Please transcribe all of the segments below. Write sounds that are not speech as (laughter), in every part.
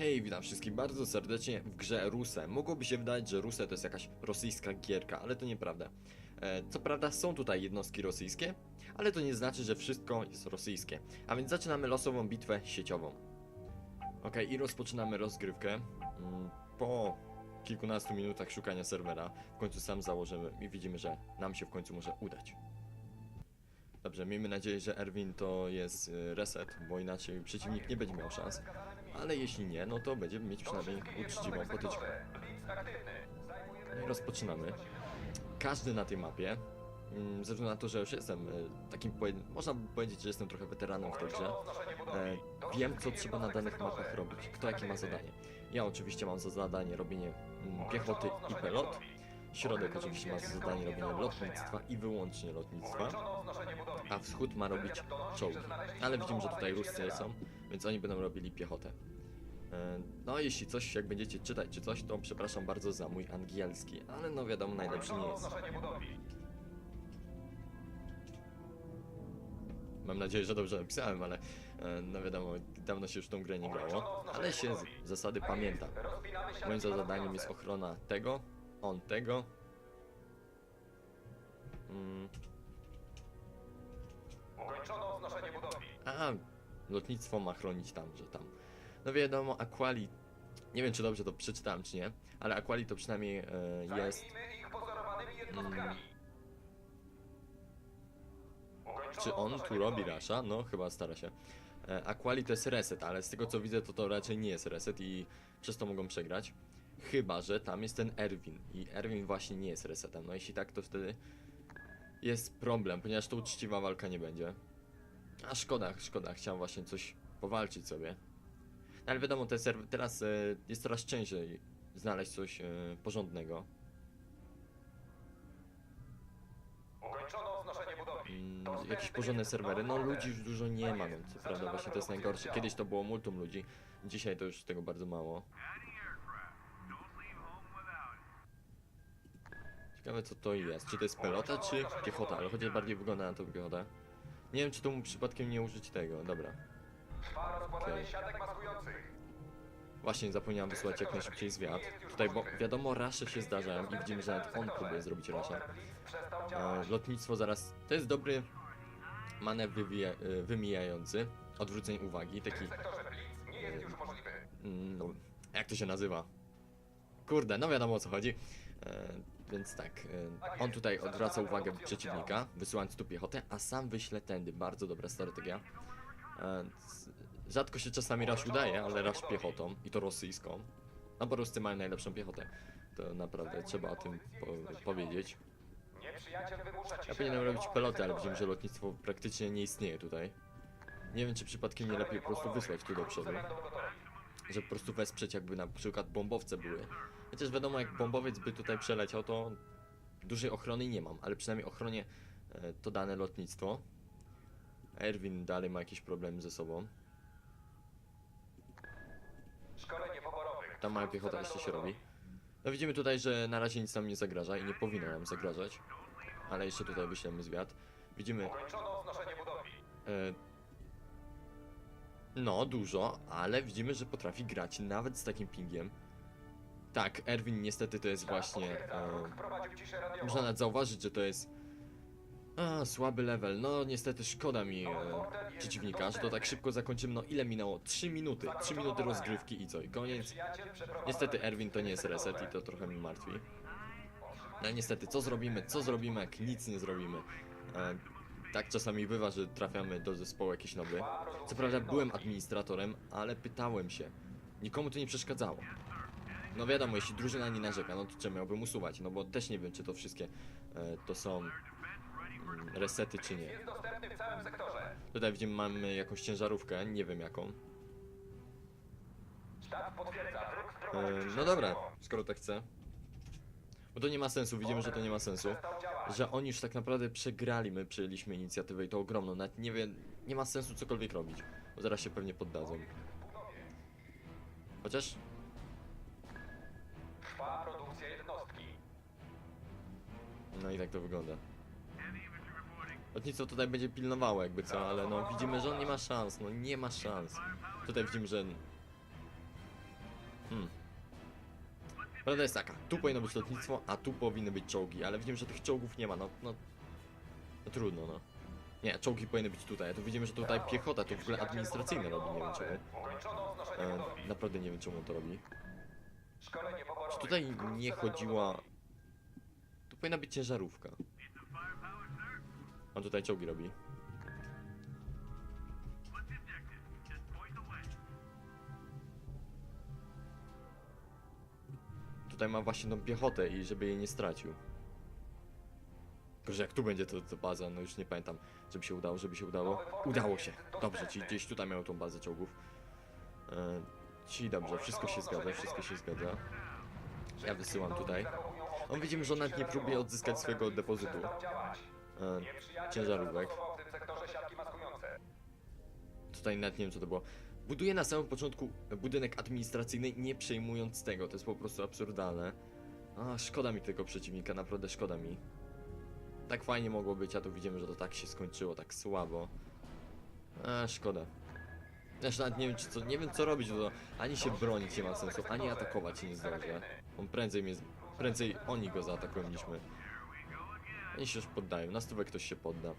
Hej, witam wszystkich bardzo serdecznie w grze Ruse. Mogłoby się wydać, że Ruse to jest jakaś rosyjska gierka, ale to nieprawda. E, co prawda są tutaj jednostki rosyjskie, ale to nie znaczy, że wszystko jest rosyjskie. A więc zaczynamy losową bitwę sieciową. Ok, i rozpoczynamy rozgrywkę. Mm, Po kilkunastu minutach szukania serwera w końcu sam założymy i widzimy, że nam się w końcu może udać. Dobrze, miejmy nadzieję, że Erwin to jest y, reset, bo inaczej przeciwnik nie będzie miał szans. Ale jeśli nie, no to będziemy mieć przynajmniej uczciwą potyczkę. No i rozpoczynamy. Każdy na tej mapie, mm, ze względu na to, że już jestem y, takim, można by powiedzieć, że jestem trochę weteranem w tej grze, e, wiem co trzeba na danych mapach robić, kto jakie ma zadanie. Ja oczywiście mam za zadanie robienie mm, piechoty i pelot, Środek oczywiście ma za zadanie robienie lotnictwa i wyłącznie lotnictwa, a wschód ma robić czołgi. Ale widzimy, że tutaj Ruscy są, więc oni będą robili piechotę. E, No, jeśli coś, jak będziecie czytać czy coś, to przepraszam bardzo za mój angielski, ale no wiadomo, najlepszy nie jest. Mam nadzieję, że dobrze napisałem, ale e, no wiadomo, dawno się już tą grę nie grało, ale się zasady pamięta. Moim zadaniem jest ochrona tego, on tego. Mm, Ukończono wznoszenie budowli. a, lotnictwo ma chronić tam, że tam. No wiadomo, Aquali, nie wiem czy dobrze to przeczytałem czy nie, ale Aquali to przynajmniej e, jest... Zajmijmy ich pozorowanymi jednostkami. Ukończono Czy on tu wznoszenie robi budowli. rasza? No, chyba stara się. E, Aquali to jest reset, ale z tego co widzę, to to raczej nie jest reset i przez to mogą przegrać. Chyba, że tam jest ten Erwin i Erwin właśnie nie jest resetem. No jeśli tak, to wtedy jest problem, ponieważ to uczciwa walka nie będzie. A szkoda, szkoda, chciałem właśnie coś powalczyć sobie. No, ale wiadomo, te teraz e, jest coraz ciężej znaleźć coś e, porządnego. Ukończono wznoszenie budowli. Mm, jakieś porządne serwery. No ludzi już dużo nie ma, więc co prawda właśnie to jest najgorsze. Kiedyś to było multum ludzi, dzisiaj to już tego bardzo mało. Ciekawe co to jest, czy to jest pelota, czy piechota, ale chociaż bardziej wygląda na to piechotę. Nie wiem czy tu mu przypadkiem nie użyć tego, dobra. Trwa. Właśnie zapomniałem wysłać jak najszybciej zwiat. Tutaj, bo wiadomo, rasze się zdarzają i widzimy, że nawet on próbuje zrobić przestał E, lotnictwo zaraz. To jest dobry manewr wywija, e, wymijający, odwrócenie uwagi, taki. Mm, No, jak to się nazywa? Kurde, no wiadomo o co chodzi. E, więc tak, e, on tutaj odwraca uwagę przeciwnika, wysyłając tu piechotę, a sam wyśle tędy. Bardzo dobra strategia. E, rzadko się czasami rasz udaje, ale rasz piechotą i to rosyjską. No bo Ruscy mają najlepszą piechotę. To naprawdę trzeba o tym po powiedzieć. Ja powinienem robić peloty, ale widzimy, że lotnictwo praktycznie nie istnieje tutaj. Nie wiem, czy przypadkiem nie lepiej po prostu wysłać tu do przodu. Żeby po prostu wesprzeć, jakby na przykład bombowce były. Chociaż wiadomo, jak bombowiec by tutaj przeleciał, to dużej ochrony nie mam, ale przynajmniej ochronie e, to dane lotnictwo. Erwin dalej ma jakieś problemy ze sobą. Szkolenie. Tam mała piechota jeszcze się robi. No widzimy tutaj, że na razie nic nam nie zagraża i nie powinno nam zagrażać. Ale jeszcze tutaj wyślemy zwiat. Widzimy Ukończono wznoszenie budowli. No, dużo, ale widzimy, że potrafi grać nawet z takim pingiem. Tak, Erwin niestety to jest właśnie. E, można nawet zauważyć, że to jest. A, słaby level. No, niestety szkoda mi e, przeciwnika, że to tak szybko zakończymy. No, ile minęło? 3 minuty. 3 minuty rozgrywki i co? I koniec. Niestety Erwin to nie jest reset i to trochę mnie martwi. No niestety, co zrobimy, co zrobimy, jak nic nie zrobimy. E, tak czasami bywa, że trafiamy do zespołu jakieś noby. Co prawda byłem administratorem, ale pytałem się. Nikomu to nie przeszkadzało. No wiadomo, jeśli drużyna nie narzeka, no to czemu miałbym usuwać? No bo też nie wiem, czy to wszystkie e, to są mm, resety, czy nie. Jest dostępny w całym sektorze. Tutaj widzimy, mamy jakąś ciężarówkę, nie wiem jaką. Sztab potwierdza, wróg E, wprowadził no dobra, skoro tak chcę. Bo to nie ma sensu, widzimy, że to nie ma sensu. Że oni już tak naprawdę przegrali, my przejęliśmy inicjatywę i to ogromną. Nawet nie wiem, nie ma sensu cokolwiek robić. Bo zaraz się pewnie poddadzą. Chociaż Trwa produkcja jednostki. No i tak to wygląda. Lotnictwo tutaj będzie pilnowało jakby co, ale no widzimy, że on nie ma szans, no nie ma szans. Tutaj widzimy, że Prawda jest taka, tu powinno być lotnictwo, a tu powinny być czołgi, ale widzimy, że tych czołgów nie ma, no, no, no trudno, no. Nie, czołgi powinny być tutaj, a tu widzimy, że tutaj piechota to w ogóle administracyjne robi, nie wiem czemu. E, naprawdę nie wiem czemu to robi. Czy tutaj nie chodziła... Tu powinna być ciężarówka. On tutaj czołgi robi. Tutaj ma właśnie tą piechotę i żeby jej nie stracił. Tylko, że jak tu będzie to, to baza, no już nie pamiętam, żeby się udało, żeby się udało. Udało się. Dobrze, ci gdzieś tutaj miał tą bazę czołgów. E, ci dobrze, wszystko się zgadza, wszystko się zgadza. Ja wysyłam tutaj. On widzimy, że on nawet nie próbuje odzyskać swojego depozytu. E, ciężarówek. Tutaj nawet nie wiem co to było. Buduje na samym początku budynek administracyjny, nie przejmując tego. To jest po prostu absurdalne. A, szkoda mi tego przeciwnika, naprawdę szkoda mi. Tak fajnie mogło być, a tu widzimy, że to tak się skończyło, tak słabo. A, szkoda. Zresztą nawet nie wiem, co, nie wiem co robić, bo ani się bronić nie ma sensu, ani atakować nie zdążę. On prędzej mnie, prędzej oni go zaatakują niż my. Oni się już poddają, na stówę ktoś się podda.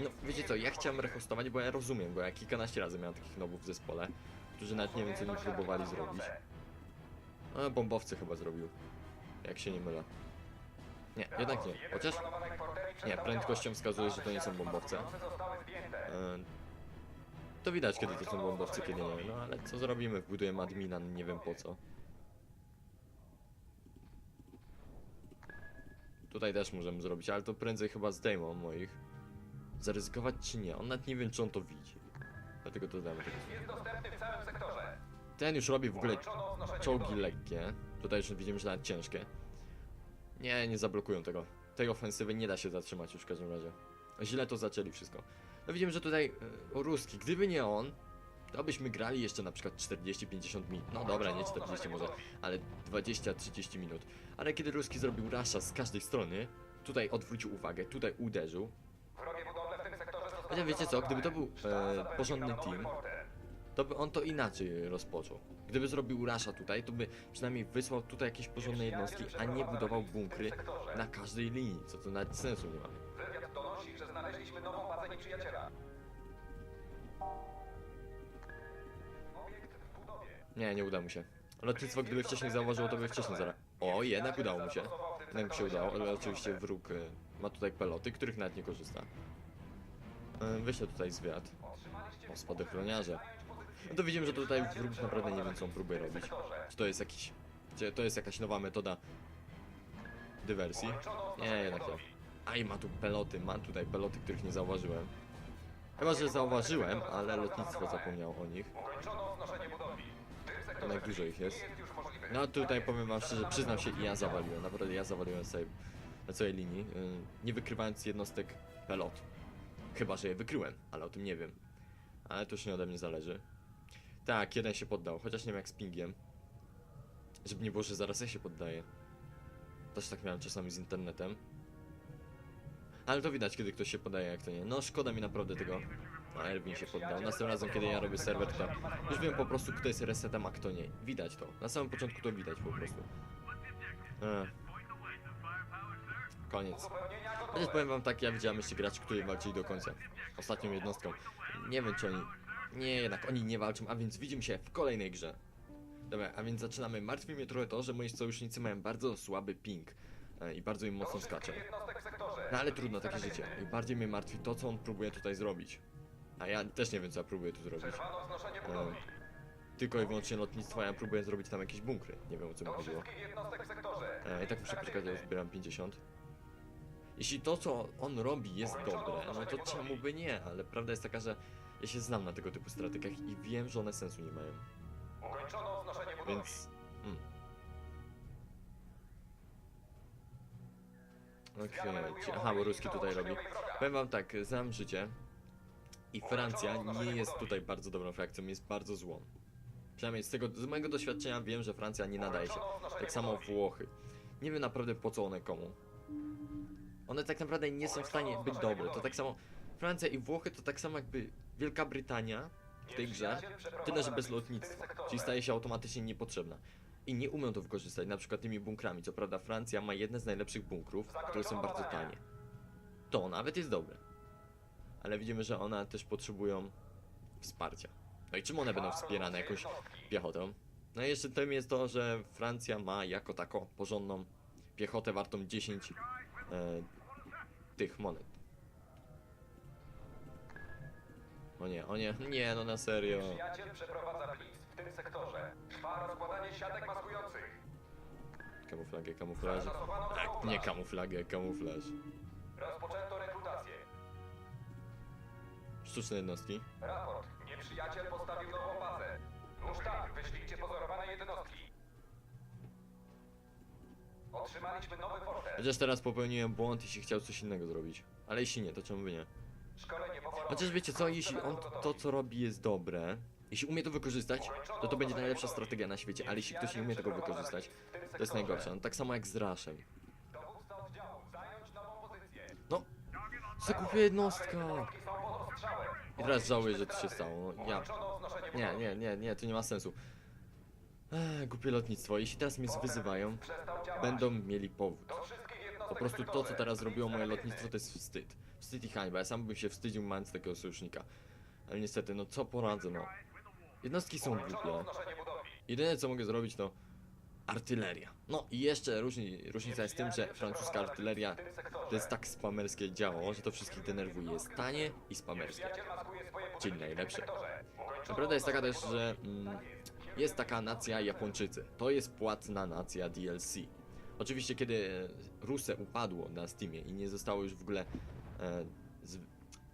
No, wiecie co, ja chciałem rehostować, bo ja rozumiem, bo ja kilkanaście razy miałem takich nowów w zespole, którzy nawet nie wiem, co próbowali zrobić. A, bombowcy chyba zrobił, jak się nie mylę. Nie, jednak nie, chociaż nie, prędkością wskazuje, że to nie są bombowce. E, to widać, kiedy to są bombowcy, kiedy nie, no ale co zrobimy, wbudujemy admina, no nie wiem po co. Tutaj też możemy zrobić, ale to prędzej chyba zdejmą moich. Zaryzykować czy nie? On nawet nie wiem, czy on to widzi. Dlatego to damy. Ten już robi w ogóle czołgi lekkie. Tutaj już widzimy, że nawet ciężkie. Nie, nie zablokują tego. Tej ofensywy nie da się zatrzymać już w każdym razie. Źle to zaczęli wszystko. No widzimy, że tutaj e, Ruski, gdyby nie on, to byśmy grali jeszcze na przykład 40-50 minut. No dobra, nie 40 może, ale 20-30 minut. Ale kiedy Ruski zrobił rasza z każdej strony, tutaj odwrócił uwagę, tutaj uderzył, Chociaż wiecie co, gdyby to był e, porządny team, to by on to inaczej rozpoczął. Gdyby zrobił rasza tutaj, to by przynajmniej wysłał tutaj jakieś porządne jednostki, a nie budował bunkry na każdej linii, co to nawet sensu nie ma. Wywiad donosi, że znaleźliśmy nową bazę nieprzyjaciela. Obiekt w budowie. Nie, nie uda mu się. Lotnictwo gdyby wcześniej zauważyło, to by wcześniej zaraz... O, jednak udało mu się. Jednak mu się udało, ale oczywiście wróg e, ma tutaj peloty, których nawet nie korzysta. E, Wyślę tutaj zwiat. O, spadochroniarze. No to widzimy, że tutaj wróg naprawdę nie wiem, co on próbuje robić. Czy to jest jakiś... Czy to jest jakaś nowa metoda dywersji? Nie, jednak nie. A i ma tu peloty, ma tutaj peloty, których nie zauważyłem. Chyba, że zauważyłem, ale lotnictwo zapomniało o nich. Jednak dużo ich jest. No tutaj powiem wam szczerze, przyznam się, i ja zawaliłem. Naprawdę ja zawaliłem sobie na całej linii, yy, nie wykrywając jednostek pelot. Chyba, że je wykryłem, ale o tym nie wiem. Ale to już nie ode mnie zależy. Tak, jeden się poddał, chociaż nie wiem jak z pingiem. Żeby nie było, że zaraz ja się poddaję. Też tak miałem czasami z internetem. Ale to widać, kiedy ktoś się podaje, jak to nie. No, szkoda mi naprawdę tego. A Erwin się poddał. Następnym razem, kiedy ja robię serwer, to już wiem po prostu, kto jest resetem, a kto nie. Widać to. Na samym początku to widać po prostu. E. Koniec. Chociaż powiem wam tak, ja widziałem jeszcze graczy, którzy walczyli do końca. Ostatnią jednostką. Nie wiem, czy oni... Nie, jednak oni nie walczą, a więc widzimy się w kolejnej grze. Dobra, a więc zaczynamy. Martwi mnie trochę to, że moi sojusznicy mają bardzo słaby ping. e, I bardzo im mocno skacze. No ale trudno, takie życie. I bardziej mnie martwi to, co on próbuje tutaj zrobić. A ja też nie wiem, co ja próbuję tu zrobić. Budowli. tylko i wyłącznie lotnictwo, a ja próbuję zrobić tam jakieś bunkry. Nie wiem, o co mi chodziło. E, I tak muszę poczekać, aż zbieram 50. Jeśli to, co on robi, jest dobre, no to czemu by nie? Ale prawda jest taka, że ja się znam na tego typu strategiach i wiem, że one sensu nie mają. Ukończono wznoszenie budowli. Więc. Mm. Okej, ci- aha, bo Ruski tutaj robi. Powiem wam tak, znam życie i Francja nie jest tutaj bardzo dobrą frakcją, jest bardzo złą. Przynajmniej z tego, z mojego doświadczenia wiem, że Francja nie nadaje się. Tak samo Włochy. Nie wiem naprawdę po co one komu. One tak naprawdę nie są w stanie być dobre. To tak samo Francja i Włochy to tak samo jakby Wielka Brytania w tej grze, tyle że bez lotnictwa, czyli staje się automatycznie niepotrzebna. i nie umią to wykorzystać, na przykład tymi bunkrami. Co prawda Francja ma jedne z najlepszych bunkrów, które są bardzo tanie. To nawet jest dobre. Ale widzimy, że one też potrzebują wsparcia. No i czym one będą wspierane? Jakąś piechotą? No i jeszcze tym jest to, że Francja ma jako taką porządną piechotę wartą 10 e, tych monet. O nie, o nie, nie, no na serio. Przyjaciel przeprowadza blitz w tym sektorze. Trwa rozkładanie siatek maskujących. Kamuflagę, kamuflaż. Zastosowano Tak, kamuflaż. nie kamuflagę, kamuflaż. Rozpoczęto rekrutację. Sztuczne jednostki. Raport. Nieprzyjaciel postawił nową bazę. Już tak, wyślijcie Otrzymaliśmy nowy. Chociaż teraz popełniłem błąd, jeśli chciał coś innego zrobić. Ale jeśli nie, to czemu by nie? Szkolenie. Chociaż wiecie co, jeśli on to co robi jest dobre, jeśli umie to wykorzystać, to to będzie najlepsza strategia na świecie, ale jeśli ktoś nie umie tego wykorzystać, to jest najgorsze. No, tak samo jak z Rashem. Dowódca oddziału, zająć nową pozycję. No, zakupie jednostka! Jednostki są pod ostrzałem. I teraz żałuję, że to się stało. No, ja... Wznoszenie Nie, nie, nie, nie, to nie ma sensu. Ech, głupie lotnictwo. Jeśli teraz mnie wyzywają, będą mieli powód. Po prostu to, co teraz robiło moje lotnictwo, to jest wstyd. Wstyd i hańba. Ja sam bym się wstydził mając takiego sojusznika. Ale niestety, no co poradzę, no. Jednostki są głupie. Jedyne co mogę zrobić to artyleria. No i jeszcze różni, różnica jest tym, że francuska artyleria to jest tak spamerskie działo, że to wszystkich denerwuje. Jest tanie i spamerskie. Czyli najlepsze. Prawda jest taka też, że mm, jest taka nacja Japończycy. To jest płatna nacja DLC. Oczywiście kiedy Ruse upadło na Steamie i nie zostało już w ogóle e, z,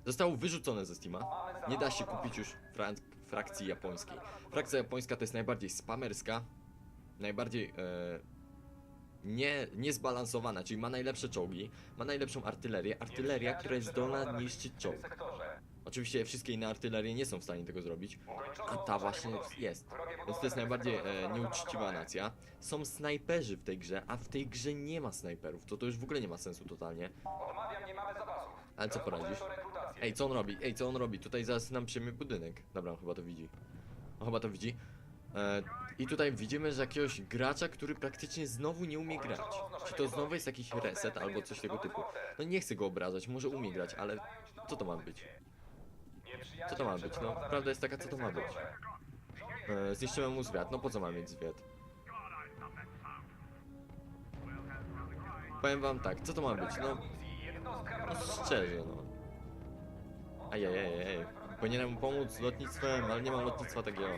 zostało wyrzucone ze Steama, nie da się kupić już frakcji japońskiej. Frakcja japońska to jest najbardziej spamerska, najbardziej e, nie, niezbalansowana, czyli ma najlepsze czołgi, ma najlepszą artylerię, artyleria, która jest zdolna niszczyć czołg. Oczywiście wszystkie inne artylerie nie są w stanie tego zrobić, a ta właśnie jest. Więc to jest najbardziej e, nieuczciwa nacja. Są snajperzy w tej grze, a w tej grze nie ma snajperów. To to już w ogóle nie ma sensu totalnie. Ale co poradzisz? Ej, co on robi? Ej, co on robi? Tutaj zaraz nam przyjmie budynek. Dobra, on chyba to widzi. On chyba to widzi. E, I tutaj widzimy, że jakiegoś gracza, który praktycznie znowu nie umie grać. Czy to znowu jest jakiś reset albo coś tego typu? No nie chcę go obrażać, może umie grać, ale co to ma być? Co to ma być? No, prawda jest taka, co to ma być. E, zniszczyłem mu zwiat. No po co ma mieć zwiat? Powiem wam tak, co to ma być? No, no szczerze, no. Ajajajaj. Powinienem mu pomóc lotnictwem, ale nie mam lotnictwa takiego.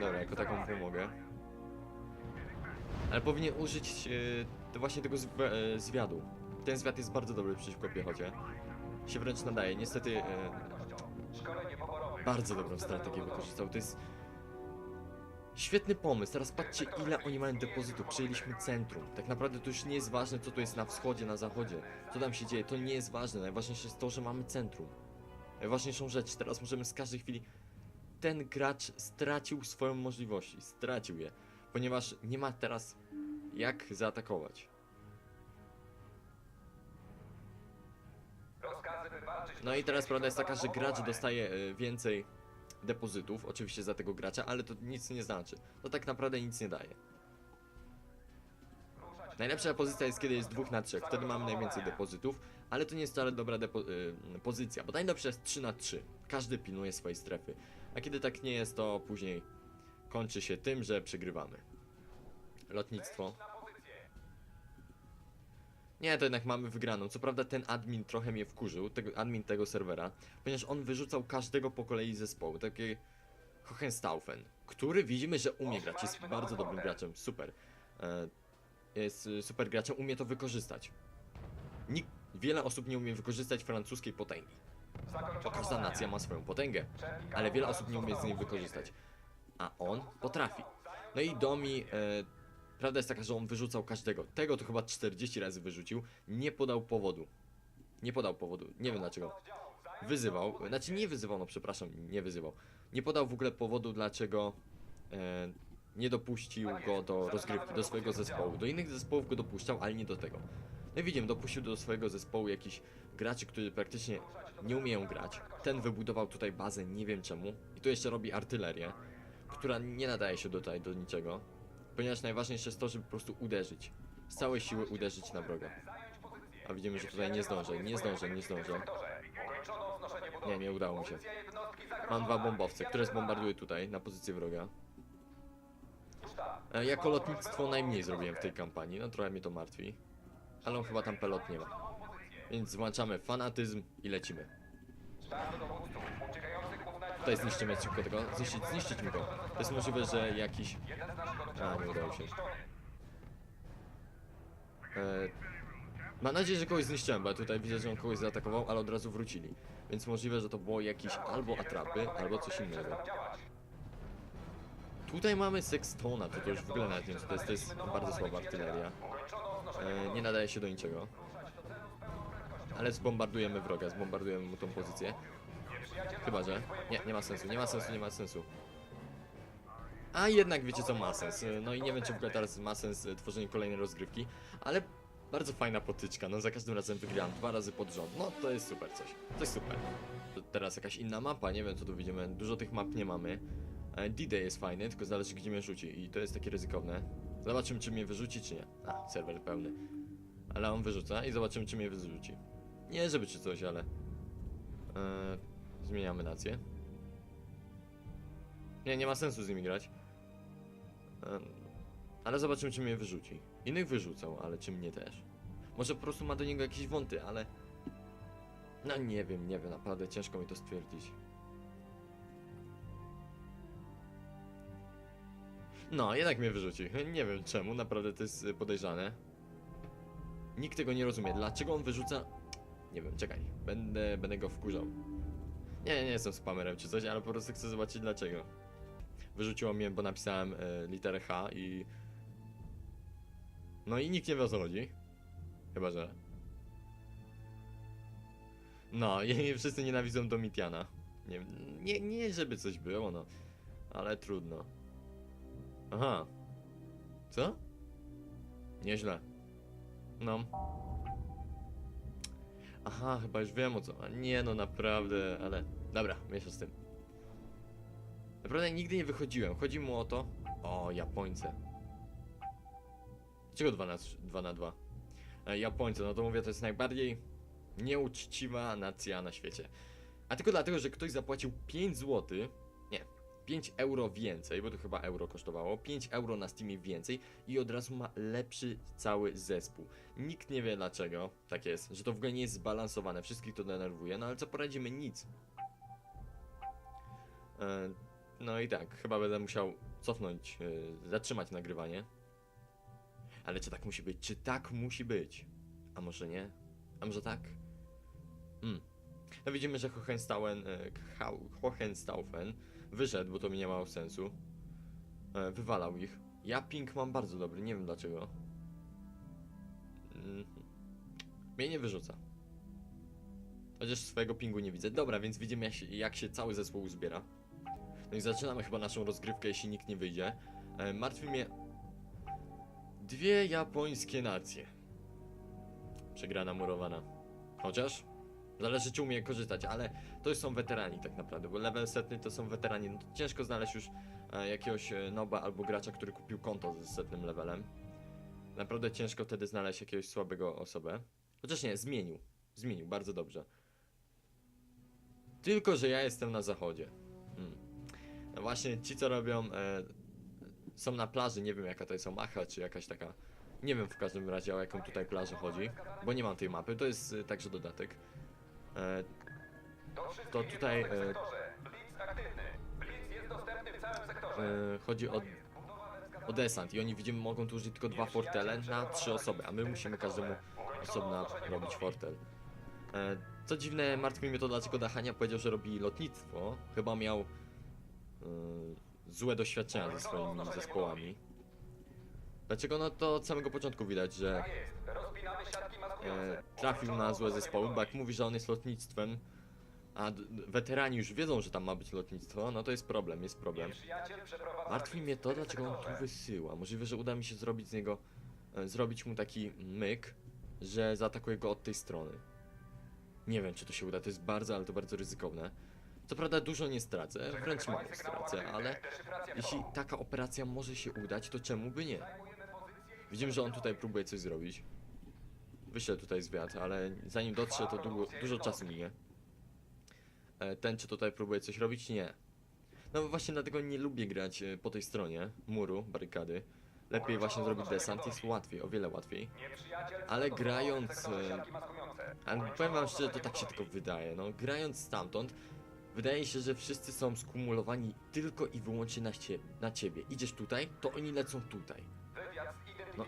Dobra, jako taką pomogę. Ale powinien użyć e, to właśnie tego zwi e, zwiadu. Ten zwiad jest bardzo dobry przeciwko piechocie. Się wręcz nadaje. Niestety e, bardzo dobrą strategię wykorzystał. To jest świetny pomysł. Teraz patrzcie ile oni mają depozytu. Przejęliśmy centrum. Tak naprawdę to już nie jest ważne co tu jest na wschodzie, na zachodzie. Co tam się dzieje, to nie jest ważne. Najważniejsze jest to, że mamy centrum. Najważniejszą rzecz, teraz możemy z każdej chwili... Ten gracz stracił swoją możliwości. Stracił je. Ponieważ nie ma teraz jak zaatakować. No i teraz prawda jest taka, że gracz dostaje e, więcej depozytów, oczywiście za tego gracza, ale to nic nie znaczy. To tak naprawdę nic nie daje. Najlepsza pozycja jest kiedy jest 2 na 3, wtedy mamy najwięcej depozytów, ale to nie jest wcale dobra y, pozycja, bo najlepsza jest 3 na 3. Każdy pilnuje swojej strefy. A kiedy tak nie jest, to później kończy się tym, że przegrywamy. Lotnictwo. Nie, to jednak mamy wygraną. Co prawda ten admin trochę mnie wkurzył, tego, admin tego serwera, ponieważ on wyrzucał każdego po kolei zespołu. Taki Hohenstaufen, który widzimy, że umie grać, jest bardzo dobrym graczem, super. E, Jest super graczem, umie to wykorzystać. Nikt, wiele osób nie umie wykorzystać francuskiej potęgi, bo każda nacja ma swoją potęgę, ale wiele osób nie umie z niej wykorzystać. A on potrafi. No i Domi, e, prawda jest taka, że on wyrzucał każdego. Tego to chyba 40 razy wyrzucił, nie podał powodu. Nie podał powodu, nie wiem dlaczego. Wyzywał, znaczy nie wyzywał, no przepraszam, nie wyzywał. Nie podał w ogóle powodu, dlaczego e, nie dopuścił go do rozgrywki, do swojego zespołu. Do innych zespołów go dopuszczał, ale nie do tego. No i widzimy, dopuścił do swojego zespołu jakiś graczy, którzy praktycznie nie umieją grać. Ten wybudował tutaj bazę, nie wiem czemu. I tu jeszcze robi artylerię, która nie nadaje się tutaj do niczego. Ponieważ najważniejsze jest to, żeby po prostu uderzyć. Z całej siły uderzyć na wroga. A widzimy, że tutaj nie zdążę, nie zdążę, nie zdążę. Nie, nie udało mi się. Mam dwa bombowce, które zbombarduję tutaj, na pozycję wroga. E, Jako lotnictwo najmniej zrobiłem w tej kampanii, no trochę mnie to martwi. Ale on chyba tam pelot nie ma. Więc włączamy fanatyzm i lecimy. Sztab do dowódców. Uciekających uznać Tutaj zniszczymy szybko tego, zniszczyć, zniszczyć mi go. To jest możliwe, że jakiś... A, nie udało się. E, mam nadzieję, że kogoś zniszczyłem, bo ja tutaj widzę, że on kogoś zaatakował, ale od razu wrócili. Więc możliwe, że to było jakieś albo atrapy, albo coś innego. Tutaj mamy Sextona, to, to już w ogóle nawet nie wiem to jest, to jest bardzo słaba artyleria. E, nie nadaje się do niczego. Ale zbombardujemy wroga, zbombardujemy mu tą pozycję. Chyba, że... Nie, nie ma sensu, nie ma sensu, nie ma sensu. A jednak wiecie co ma sens. No i nie wiem czy w ogóle teraz ma sens e, tworzenie kolejnej rozgrywki, ale bardzo fajna potyczka, no za każdym razem wygrałem dwa razy pod rząd, no to jest super coś, to jest super. Teraz jakaś inna mapa, nie wiem co tu widzimy, dużo tych map nie mamy. E, D-Day jest fajny, tylko zależy gdzie mnie rzuci i to jest takie ryzykowne. Zobaczymy czy mnie wyrzuci czy nie. A, serwer pełny. Ale on wyrzuca i zobaczymy czy mnie wyrzuci. Nie żeby czy coś, ale... E, zmieniamy nację. Nie, nie ma sensu z nimi grać. Ale zobaczymy czy mnie wyrzuci. Innych wyrzucał, ale czy mnie też. Może po prostu ma do niego jakieś wąty, ale... No nie wiem, nie wiem, naprawdę ciężko mi to stwierdzić. No, jednak mnie wyrzuci. Nie wiem czemu, naprawdę to jest y, podejrzane. Nikt tego nie rozumie. Dlaczego on wyrzuca... Nie wiem, czekaj. Będę, będę go wkurzał. Nie, nie jestem spamerem czy coś, ale po prostu chcę zobaczyć dlaczego. Wyrzuciło mnie, bo napisałem e, literę H i... No i nikt nie wie o co chodzi. Chyba, że... No, (laughs) i wszyscy nienawidzą Domitiana. Nie, nie, nie żeby coś było, no. Ale trudno. Aha. Co? Nieźle. No. Aha, chyba już wiem o co. Nie no, naprawdę, ale... Dobra, miesza z tym. Naprawdę nigdy nie wychodziłem. Chodzi mu o to... O, Japońcy. Dlaczego 2 na 2 na 2? E, no to mówię, to jest najbardziej nieuczciwa nacja na świecie. A tylko dlatego, że ktoś zapłacił 5 zł, nie, 5 euro więcej, bo to chyba euro kosztowało, 5 euro na Steamie więcej i od razu ma lepszy cały zespół. Nikt nie wie dlaczego tak jest, że to w ogóle nie jest zbalansowane, wszystkich to denerwuje, no ale co poradzimy, nic. E, no i tak, chyba będę musiał cofnąć, e, zatrzymać nagrywanie. Ale czy tak musi być? Czy tak musi być? A może nie? A może tak? Hmm. No widzimy, że Hohenstaufen, e, Hohenstaufen wyszedł, bo to mi nie miało sensu. Wywalał ich. Ja ping mam bardzo dobry, nie wiem dlaczego. Mm. Mnie nie wyrzuca. Chociaż swojego pingu nie widzę. Dobra, więc widzimy jak się, jak się cały zespół uzbiera. No i zaczynamy chyba naszą rozgrywkę, jeśli nikt nie wyjdzie. E, martwi mnie dwie japońskie nacje. Przegrana murowana. Chociaż zależy czy umie korzystać, ale to już są weterani tak naprawdę, bo level setny to są weterani. No ciężko znaleźć już e, jakiegoś e, noba albo gracza, który kupił konto ze setnym levelem. Naprawdę ciężko wtedy znaleźć jakiegoś słabego osobę. Chociaż nie, zmienił. Zmienił, bardzo dobrze. Tylko, że ja jestem na zachodzie. Właśnie, ci co robią, e, są na plaży, nie wiem jaka to jest Omaha, czy jakaś taka... Nie wiem w każdym razie o jaką tutaj plażę chodzi, bo nie mam tej mapy, to jest e, także dodatek. E, To tutaj, e, e, chodzi o, o desant i oni widzimy mogą tu użyć tylko dwa fortele na trzy osoby, a my musimy każdemu osobno robić fortel. E, co dziwne, martwi mnie to, dlaczego Dachania powiedział, że robi lotnictwo. Chyba miał złe doświadczenia ze swoimi zespołami. Dlaczego? No to od samego początku widać, że e, trafił na złe zespoły, bo jak mówi, że on jest lotnictwem, a weterani już wiedzą, że tam ma być lotnictwo, no to jest problem, jest problem. Martwi mnie to, dlaczego on tu wysyła. Możliwe, że uda mi się zrobić z niego, e, zrobić mu taki myk, że zaatakuje go od tej strony. Nie wiem, czy to się uda, to jest bardzo, ale to bardzo ryzykowne. Co prawda dużo nie stracę, wręcz mało stracę, ale jeśli taka operacja może się udać, to czemu by nie? Widzimy, że on tutaj próbuje coś zrobić. Wyślę tutaj zwiat, ale zanim dotrze, to długo, dużo czasu minie. E, Ten, czy tutaj próbuje coś robić? Nie. No właśnie dlatego nie lubię grać e, po tej stronie muru, barykady. Lepiej właśnie zrobić desant, jest łatwiej, o wiele łatwiej. Ale grając, e, Ale powiem wam szczerze, to tak się tylko wydaje, no. Grając stamtąd, wydaje się, że wszyscy są skumulowani tylko i wyłącznie na, cie, na ciebie. Idziesz tutaj, to oni lecą tutaj. No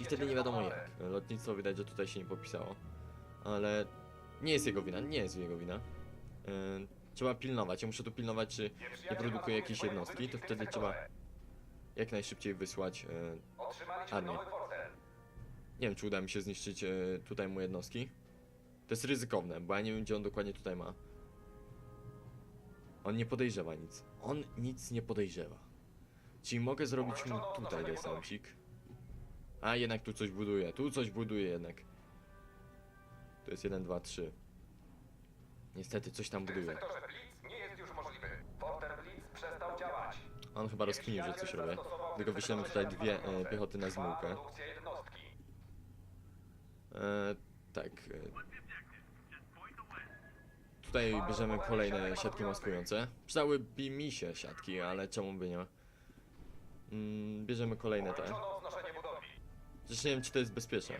i wtedy nie wiadomo jak. Lotnictwo widać, że tutaj się nie popisało. Ale nie jest jego wina, nie jest jego wina. Yy, trzeba pilnować, ja muszę tu pilnować, czy nie produkuje jakiejś jednostki, to wtedy trzeba jak najszybciej wysłać. Yy, armię. nie wiem, czy uda mi się zniszczyć yy, tutaj mu jednostki. To jest ryzykowne, bo ja nie wiem, gdzie on dokładnie tutaj ma. On nie podejrzewa nic. On nic nie podejrzewa. Czyli mogę zrobić mu tutaj desancik. A jednak tu coś buduje, tu coś buduje jednak. To jest 1, 2, 3. Niestety coś tam buduje. On chyba rozkminił, że coś robię. Tylko wyślemy tutaj dwie e, piechoty na zmyłkę. E, tak. Tutaj bierzemy kolejne siatki maskujące. Przydałyby mi się siatki, ale czemu by nie? Mm, bierzemy kolejne te. Zresztą nie wiem, czy to jest bezpieczne.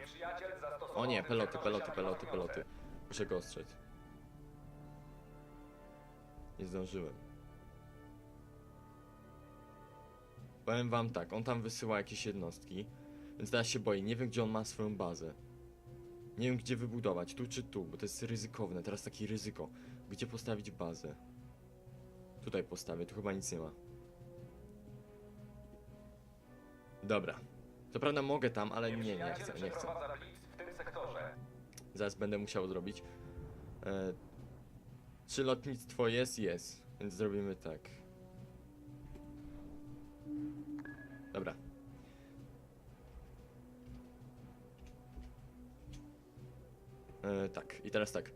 O nie, peloty, peloty, peloty, peloty. Muszę go ostrzec. Nie zdążyłem. Powiem wam tak, on tam wysyła jakieś jednostki, więc teraz się boję. Nie wiem, gdzie on ma swoją bazę. Nie wiem, gdzie wybudować, tu czy tu, bo to jest ryzykowne. Teraz takie ryzyko. Gdzie postawić bazę? Tutaj postawię, tu chyba nic nie ma. Dobra. Co prawda mogę tam, ale nie, nie Nieprzyjaciel chcę, nie chcę. Zaraz będę musiał zrobić. E, czy lotnictwo jest? Jest. Więc zrobimy tak. Dobra. E, tak, i teraz tak.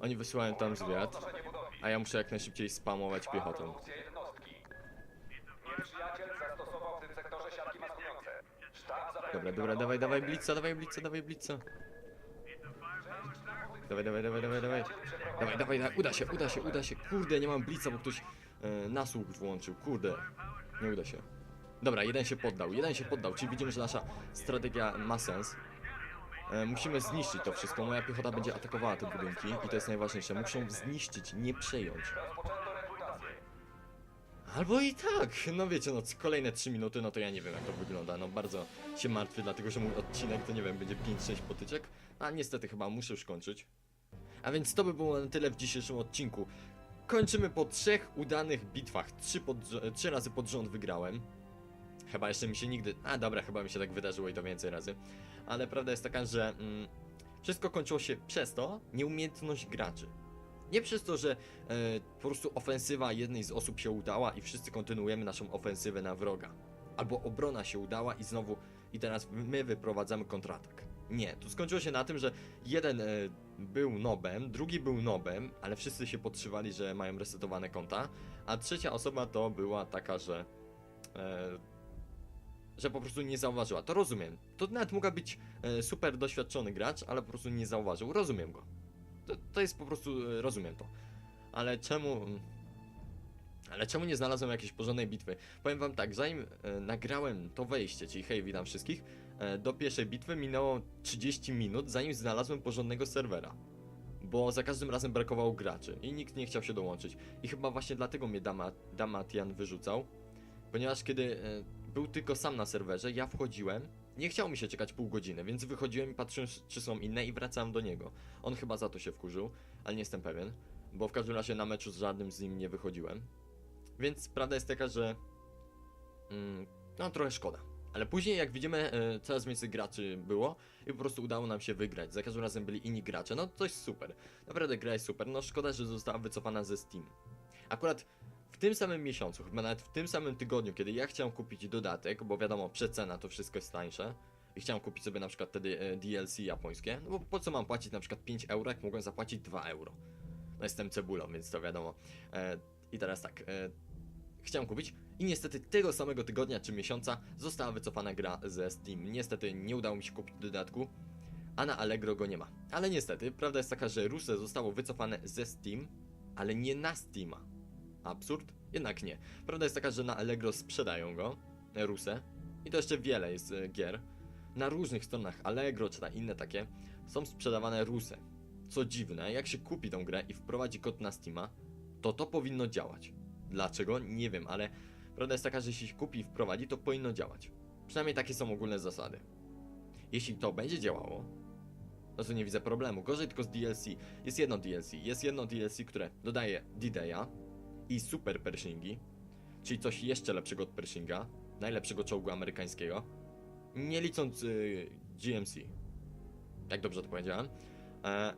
Oni wysyłają tam zwiat, a ja muszę jak najszybciej spamować piechotą. Dobra, dobra, dawaj, dawaj blitza, dawaj blitza, dawaj blitza. Dawaj, dawaj, dawaj, dawaj, dawaj. Dawaj, dawaj, dawaj, uda się, uda się, uda się. Kurde, nie mam blitza, bo ktoś e, nasłuch włączył. Kurde, nie uda się. Dobra, jeden się poddał, jeden się poddał, czyli widzimy, że nasza strategia ma sens. E, musimy zniszczyć to wszystko. Moja piechota będzie atakowała te budynki i to jest najważniejsze. Muszą zniszczyć, nie przejąć. Albo i tak, no wiecie, no kolejne 3 minuty, no to ja nie wiem jak to wygląda, no bardzo się martwię, dlatego że mój odcinek to nie wiem, będzie 5-6 potyczek, a niestety chyba muszę już kończyć. A więc to by było na tyle w dzisiejszym odcinku. Kończymy po trzech udanych bitwach, trzy, pod, razy pod rząd wygrałem. Chyba jeszcze mi się nigdy, a dobra, chyba mi się tak wydarzyło i to więcej razy. Ale prawda jest taka, że mm, wszystko kończyło się przez to, nieumiejętność graczy. Nie przez to, że e, po prostu ofensywa jednej z osób się udała i wszyscy kontynuujemy naszą ofensywę na wroga. Albo obrona się udała i znowu i teraz my wyprowadzamy kontratak. Nie, to skończyło się na tym, że jeden e, był nobem, drugi był nobem, ale wszyscy się podszywali, że mają resetowane konta, a trzecia osoba to była taka, że e, że po prostu nie zauważyła. To rozumiem. To nawet mógł być e, super doświadczony gracz, ale po prostu nie zauważył. Rozumiem go. To, to jest po prostu, e, rozumiem to. Ale czemu... Ale czemu nie znalazłem jakiejś porządnej bitwy? Powiem wam tak, zanim e, nagrałem to wejście, czyli hej, witam wszystkich, do pierwszej bitwy minęło 30 minut, zanim znalazłem porządnego serwera. Bo za każdym razem brakowało graczy i nikt nie chciał się dołączyć. I chyba właśnie dlatego mnie Dama, Damatian wyrzucał, ponieważ kiedy był tylko sam na serwerze, ja wchodziłem, nie chciało mi się czekać pół godziny, więc wychodziłem i patrzyłem, czy są inne i wracałem do niego. On chyba za to się wkurzył, ale nie jestem pewien, bo w każdym razie na meczu z żadnym z nim nie wychodziłem. Więc prawda jest taka, że mm, no trochę szkoda. Ale później jak widzimy e, coraz więcej graczy było i po prostu udało nam się wygrać. Za każdym razem byli inni gracze, no to jest super. Naprawdę gra jest super, no szkoda, że została wycofana ze Steam. Akurat w tym samym miesiącu, chyba nawet w tym samym tygodniu, kiedy ja chciałem kupić dodatek, bo wiadomo, przecena to wszystko jest tańsze, i chciałem kupić sobie na przykład wtedy e, DLC japońskie, no bo po co mam płacić na przykład 5 euro, jak mogłem zapłacić 2 euro. No jestem cebulą, więc to wiadomo. E, I teraz tak, e, chciałem kupić i niestety tego samego tygodnia czy miesiąca została wycofana gra ze Steam. Niestety nie udało mi się kupić dodatku, a na Allegro go nie ma. Ale niestety, prawda jest taka, że Ruse zostało wycofane ze Steam, ale nie na Steama. Absurd? Jednak nie. Prawda jest taka, że na Allegro sprzedają go, e, Ruse, i to jeszcze wiele jest e, gier. Na różnych stronach Allegro czy na inne takie są sprzedawane Ruse. Co dziwne, jak się kupi tą grę i wprowadzi kod na Steama, to to powinno działać. Dlaczego? Nie wiem, ale prawda jest taka, że jeśli się kupi i wprowadzi, to powinno działać. Przynajmniej takie są ogólne zasady. Jeśli to będzie działało, no to nie widzę problemu. Gorzej tylko z DLC. Jest jedno DLC. Jest jedno DLC, które dodaje D-Daya i Super Pershingi, czyli coś jeszcze lepszego od Pershinga, najlepszego czołgu amerykańskiego, nie licząc y, GMC. Jak dobrze to powiedziałem. E,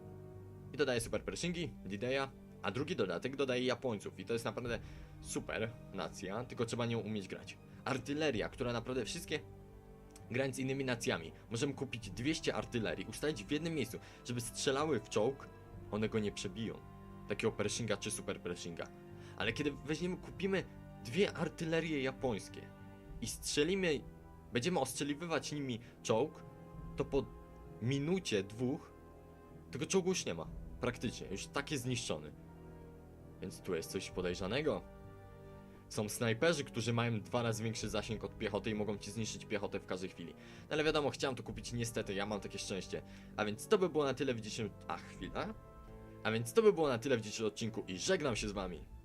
I dodaje Super Pershingi, D-Daya, a drugi dodatek dodaje Japońców. I to jest naprawdę super nacja, tylko trzeba nią umieć grać. Artyleria, która naprawdę wszystkie grając z innymi nacjami. Możemy kupić 200 artylerii, ustalić w jednym miejscu, żeby strzelały w czołg, one go nie przebiją. Takiego Pershinga czy Super Pershinga. Ale kiedy weźmiemy, kupimy dwie artylerie japońskie i strzelimy, będziemy ostrzeliwywać nimi czołg, to po minucie, dwóch, tego czołgu już nie ma. Praktycznie, już tak jest zniszczony. Więc tu jest coś podejrzanego. Są snajperzy, którzy mają dwa razy większy zasięg od piechoty i mogą ci zniszczyć piechotę w każdej chwili. No ale wiadomo, chciałem to kupić niestety, ja mam takie szczęście. A więc to by było na tyle w dzisiejszym... A, chwila. A więc to by było na tyle w dzisiejszym odcinku i żegnam się z wami.